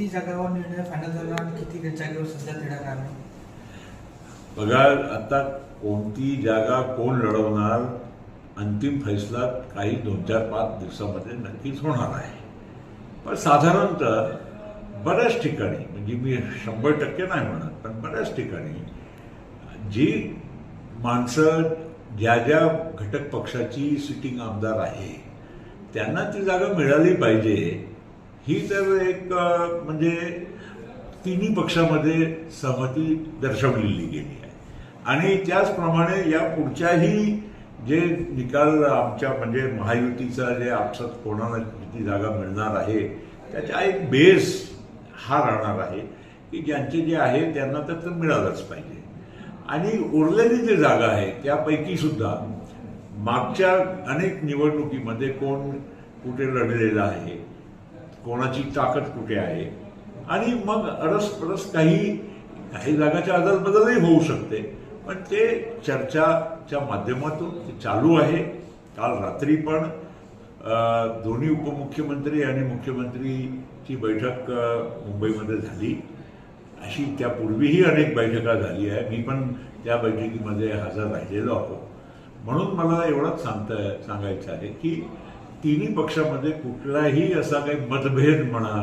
किती जागावर निर्णय फायनल झाला आणि किती जागेवर सध्या लढा काय आहे? बघा आता कोणती जागा कोण लढवणार अंतिम फैसला काही दोन चार पाच दिवसामध्ये नक्कीच होणार आहे पण साधारणतः बऱ्याच ठिकाणी म्हणजे मी शंभर टक्के नाही म्हणत पण बऱ्याच ठिकाणी जी माणसं ज्या ज्या घटक पक्षाची सिटिंग आमदार आहे त्यांना ती जागा मिळाली पाहिजे ही तर एक म्हणजे तिन्ही पक्षामध्ये सहमती दर्शवलेली गेली आहे. आणि त्याचप्रमाणे या पुढच्याही जे निकाल आमच्या म्हणजे महायुतीचा जे आपसात कोणाला किती जागा मिळणार आहे त्याचा एक बेस हा राहणार आहे की ज्यांचे जे आहे त्यांना तर मिळालंच पाहिजे. आणि उरलेली जी जागा आहे त्यापैकी सुद्धा मागच्या अनेक निवडणुकीमध्ये कोण कुठे लढलेला आहे कोणाची ताकद कुठे आहे? आणि मग अरसपरस काही काही जागाच्या आदलबदलही होऊ शकते. पण ते चर्चाच्या माध्यमातून ते चालू आहे. काल रात्री पण दोन्ही उपमुख्यमंत्री आणि मुख्यमंत्रीची बैठक मुंबईमध्ये झाली. अशी त्यापूर्वीही अनेक बैठका झाली आहे. मी पण त्या बैठकीमध्ये हजर राहिलेलो आहोत. म्हणून मला एवढंच सांगता सांगायचं आहे की तिन्ही पक्षामध्ये कुठलाही असा काही मतभेद म्हणा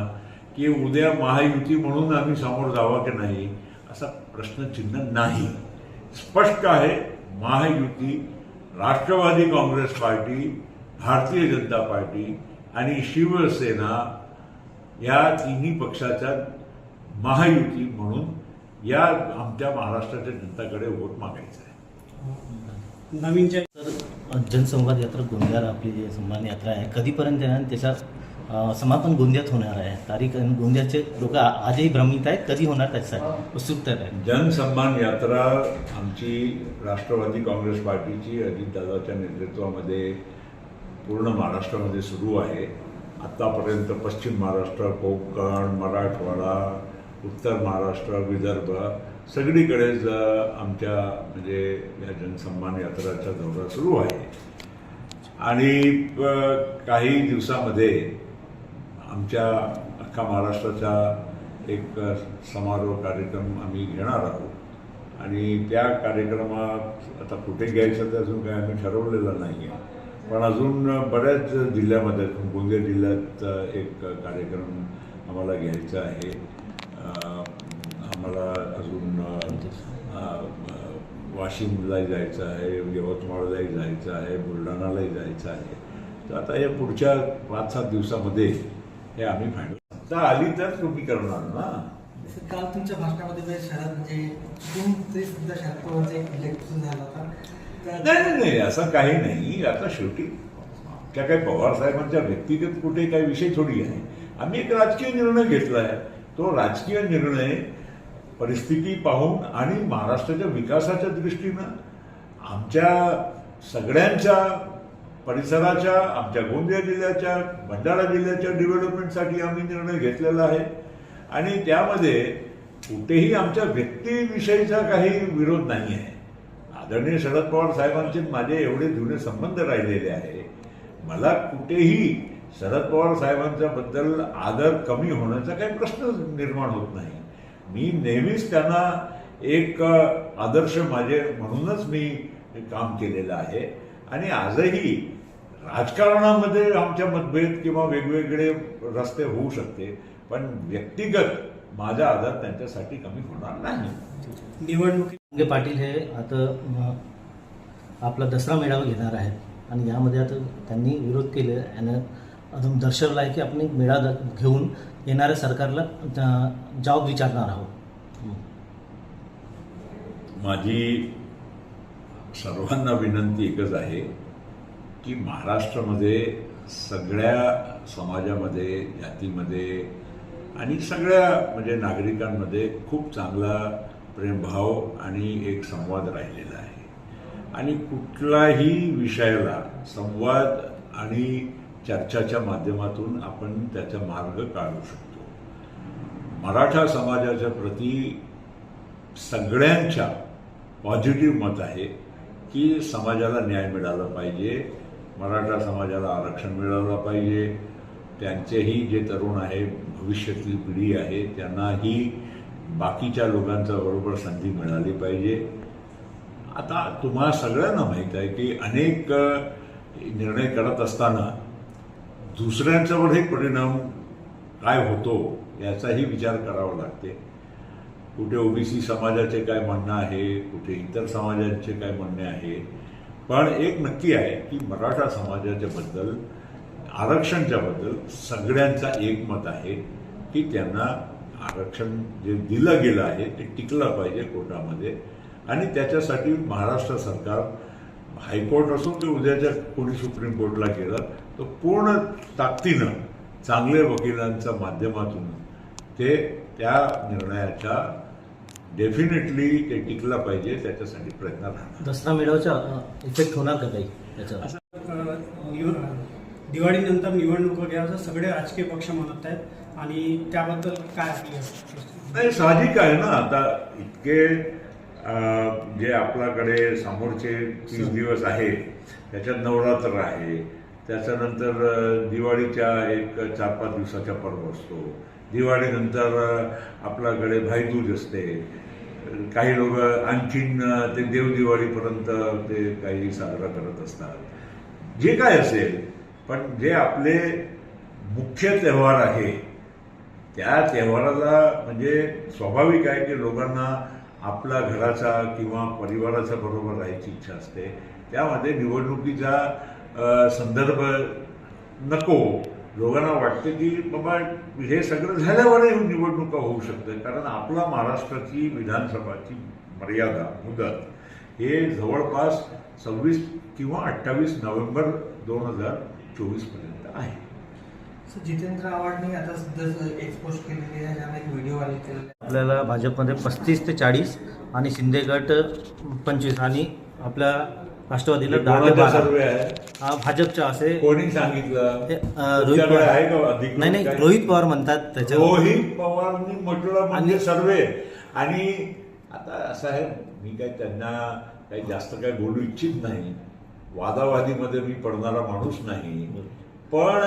की उद्या महायुती म्हणून आम्ही समोर जावा की नाही असा प्रश्नचिन्ह नाही. स्पष्ट आहे महायुती राष्ट्रवादी काँग्रेस पार्टी भारतीय जनता पार्टी आणि शिवसेना या तिन्ही पक्षाच्या महायुती म्हणून या आमच्या महाराष्ट्राच्या जनताकडे वोट मागायचं आहे. नवीन जनसंवाद यात्रा गोंदियात आपली जी सन्मान यात्रा आहे कधीपर्यंत आहे आणि त्याच्या समापन गोंदियात होणार आहे? तारीख आणि गोंदियाचे लोक आजही भ्रमित आहेत कधी होणार त्याच्यासाठी? उत्सुकता आहे. जनसन्मान यात्रा आमची राष्ट्रवादी काँग्रेस पार्टीची अजितदादाच्या नेतृत्वामध्ये पूर्ण महाराष्ट्रामध्ये सुरू आहे. आत्तापर्यंत पश्चिम महाराष्ट्र कोकण मराठवाडा उत्तर महाराष्ट्र विदर्भ सगळीकडेच आमच्या म्हणजे या जनसन्मान यात्राचा दौरा सुरू आहे. आणि काही दिवसामध्ये आमच्या अख्खा महाराष्ट्राचा एक समारोह कार्यक्रम आम्ही घेणार आहोत. आणि त्या कार्यक्रमात आता कुठे घ्यायचं ते अजून काही आम्ही ठरवलेलं नाही आहे पण अजून बऱ्याच जिल्ह्यामध्ये गोंदिया जिल्ह्यात एक कार्यक्रम आम्हाला घ्यायचा आहे. आम्हाला अजून वाशिमलाही जायचं आहे यवतमाळलाही जायचं आहे बुलढाणालाही जायचं आहे. तर आता या पुढच्या पाच सात दिवसामध्ये हे आम्ही फायनल आता आली तर तुम्ही करणार ना? काल तुमच्या भाषणामध्ये शरद म्हणजे सुद्धा शरद पवारचा एक इलेक्शन झाला होता. नाही नाही नाही असं काही नाही. आता शेवटी त्या काही पवार साहेबांच्या व्यक्तिगत कुठे काही विषय थोडी आहे. आम्ही एक राजकीय निर्णय घेतला आहे तो राजकीय निर्णय परिस्थिती पाहून आणि महाराष्ट्राच्या विकासाच्या दृष्टीनं आमच्या सगळ्यांच्या परिसराच्या आमच्या गोंदिया जिल्ह्याच्या भंडारा जिल्ह्याच्या डेव्हलपमेंटसाठी आम्ही निर्णय घेतलेला आहे. आणि त्यामध्ये कुठेही आमच्या व्यक्तीविषयीचा काही विरोध नाही आहे. आदरणीय शरद पवार साहेबांचे माझे एवढे जुने संबंध राहिलेले आहे. मला कुठेही शरद पवार साहेबांच्या बद्दल आदर कमी होण्याचा काही प्रश्न निर्माण होत नाही. मी नेहमीच त्यांना एक आदर्श माझे म्हणूनच मी काम केलेलं आहे. आणि आजही राजकारणामध्ये आमच्या मतभेद किंवा वेगवेगळे रस्ते होऊ शकते पण व्यक्तिगत माझा आदर त्यांच्यासाठी कमी होणार नाही. निवडणुकी पाटील हे आता आपला दसरा मेळावा घेणार आहेत. आणि यामध्ये आता त्यांनी विरोध केले आणि अजून दर्शवला आहे की आपण एक मेळावा घेऊन येणाऱ्या सरकारला अ, जॉब विचारणार आहोत. हो. माझी सर्वांना विनंती एकच आहे की महाराष्ट्रामध्ये सगळ्या समाजामध्ये जातीमध्ये आणि सगळ्या म्हणजे नागरिकांमध्ये खूप चांगला प्रेमभाव आणि एक संवाद राहिलेला आहे. आणि कुठलाही विषयाला संवाद आणि चर्चाच्या माध्यमातून आपण त्याचा मार्ग काढू शकतो. मराठा समाजाच्या प्रती सगळ्यांच्या पॉझिटिव्ह मत आहे की समाजाला न्याय मिळाला पाहिजे मराठा समाजाला आरक्षण मिळालं पाहिजे. त्यांचेही जे तरुण आहे भविष्यातली पिढी आहे त्यांनाही बाकीच्या लोकांच्या बरोबर संधी मिळाली पाहिजे. आता तुम्हा सगळ्यांना माहीत आहे की अनेक निर्णय करत असताना दुसऱ्यांच्यावरही परिणाम काय होतो याचाही विचार करावा लागते. कुठे ओबीसी समाजाचे काय म्हणणं आहे कुठे इतर समाजांचे काय म्हणणे आहे. पण एक नक्की आहे की मराठा समाजाच्या बद्दल आरक्षणच्या बद्दल सगळ्यांचा एकमत आहे की त्यांना आरक्षण जे दिलं गेलं आहे ते टिकलं पाहिजे कोर्टामध्ये. आणि त्याच्यासाठी महाराष्ट्र सरकार हायकोर्ट असो की उद्याच्या कोणी सुप्रीम कोर्टला गेलं तर पूर्ण ताकदीनं चांगले वकिलांच्या माध्यमातून ते त्या निर्णयाच्या डेफिनेटली ते टिकलं पाहिजे त्याच्यासाठी प्रयत्न राहणार. दसरा मेळाव्याचा इफेक्ट होणार का काही निव- दिवाळीनंतर निवडणूक वगैरे असं सगळे राजकीय पक्ष म्हणत आहेत. आणि त्याबद्दल काय आपली नाही साहजिक आहे ना आता इतके जे आपल्याकडे समोरचे तीस दिवस आहे त्याच्यात नवरात्र आहे त्याच्यानंतर दिवाळीच्या एक चार पाच दिवसाचा पर्व असतो. दिवाळीनंतर आपल्याकडे भाईदूज असते. काही लोक आणखीन ते देव दिवाळीपर्यंत ते काही साजरा करत असतात. जे काय असेल पण जे आपले मुख्य त्योहार आहे त्या त्योहाराला म्हणजे स्वाभाविक आहे की लोकांना आपला घराचा किंवा परिवाराच्या बरोबर राहायची इच्छा असते. त्यामध्ये निवडणुकीचा संदर्भ नको. लोकांना वाटते की बाबा हे सगळं झाल्यावरही निवडणुका होऊ शकते कारण आपला महाराष्ट्राची विधानसभाची मर्यादा मुदत हे जवळपास सव्वीस किंवा अठ्ठावीस नोव्हेंबर दोन हजार चोवीसपर्यंत आहे. जितेंद्र आव्हाडने आता सध्या एक्सपोज केलेली आहे एक व्हिडिओ आले केलेला आपल्याला भाजपमध्ये पस्तीस ते चाळीस आणि शिंदे गट पंचवीस आणि आपल्या राष्ट्रवादीला दहा ते कोणाचा बारा. सर्वे आहे. हा, भाजपचा असे कोणी सांगितलं? हे, अ, रोहित तुमच्याकडे पवार आहे का अधिकृत नाही नाही काय? रोहित पवार म्हणतात त्याच्यावर. रोहित पवारनी म्हटलं म्हणजे आणि- सर्वे. आणि आता असं आहे मी काय त्यांना काही जास्त काही बोलू इच्छित नाही. वादावादीमध्ये मी पडणारा माणूस नाही. पण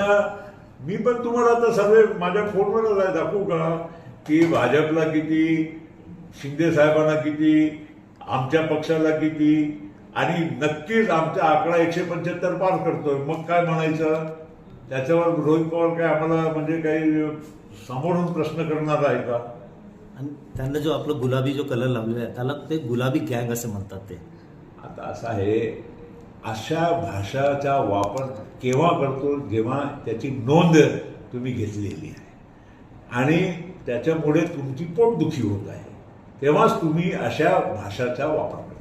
मी पण तुम्हाला आता सर्वे माझ्या फोनवरच आहे दाखवू का की भाजपला किती शिंदे साहेबांना किती आमच्या पक्षाला किती आणि नक्कीच आमचा आकडा एकशे पंच्याहत्तर पार करतोय. मग काय म्हणायचं? त्याच्यावर रोहित पवार काय आम्हाला म्हणजे काही समोरून प्रश्न करणार आहे का? आणि त्यांना जो आपला गुलाबी जो कलर लावलेला आहे त्याला ते गुलाबी गँग असं म्हणतात ते. आता असं आहे अशा भाषाचा वापर केव्हा करतो जेव्हा त्याची नोंद तुम्ही घेतलेली आहे. आणि त्याच्यामुळे तुमची पोटदुखी होत आहे. तेव्हाच तुम्ही अशा भाषाचा वापर करता.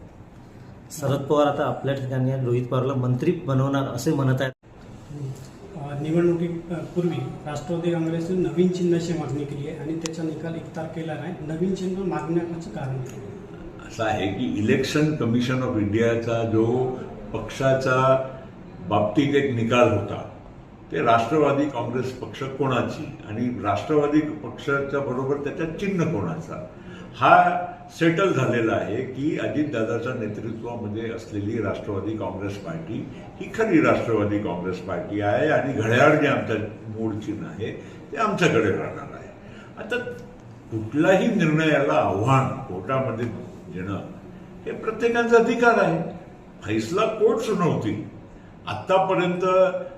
शरद पवार आता आपल्या ठिकाणी रोहित पवारला मंत्री बनवणार असे म्हणत आहेत. निवडणुकीपूर्वी राष्ट्रवादी काँग्रेसने नवीन चिन्हाची मागणी केली आहे आणि त्याचा निकाल एक तारखेला नाही. नवीन चिन्ह मागण्याचं कारण आहे. असं आहे की इलेक्शन कमिशन ऑफ इंडियाचा जो पक्षाचा बाबतीत एक निकाल होता. ते राष्ट्रवादी काँग्रेस पक्ष कोणाची आणि राष्ट्रवादी पक्षाच्या बरोबर त्याच्या चिन्ह कोणाचा? हा सेटल झालेला आहे की अजितदादाच्या नेतृत्वामध्ये असलेली राष्ट्रवादी काँग्रेस पार्टी ही खरी राष्ट्रवादी काँग्रेस पार्टी आहे आणि घड्याळ जे आमचं मूळ चिन्ह आहे ते आमच्याकडे राहणार आहे. आता कुठलाही निर्णयाला आव्हान कोर्टामध्ये देणं हे प्रत्येकाचा अधिकार आहे. फैसला कोर्ट सुनावतील? आतापर्यंत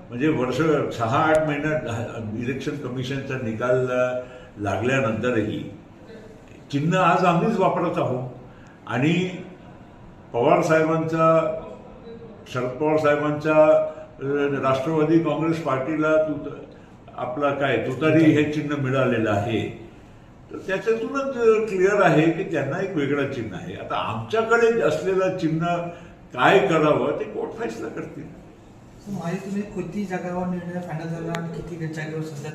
म्हणजे वर्ष सहा आठ महिन्यात इलेक्शन कमिशनचा निकाल लागल्यानंतरही चिन्ह आज आम्हीच वापरत आहोत. आणि पवार साहेबांचा शरद पवार साहेबांच्या राष्ट्रवादी काँग्रेस पार्टीला तू आपला काय तुतारी हे चिन्ह मिळालेलं आहे. तर त्याच्यातूनच क्लिअर आहे की त्यांना एक वेगळं चिन्ह आहे. आता आमच्याकडे असलेलं चिन्ह काय करावं ते कोर्ट फैसला करतील. माहिती तुम्ही किती जागावर निर्णय फायनल झाला आणि किती जागेवर सध्या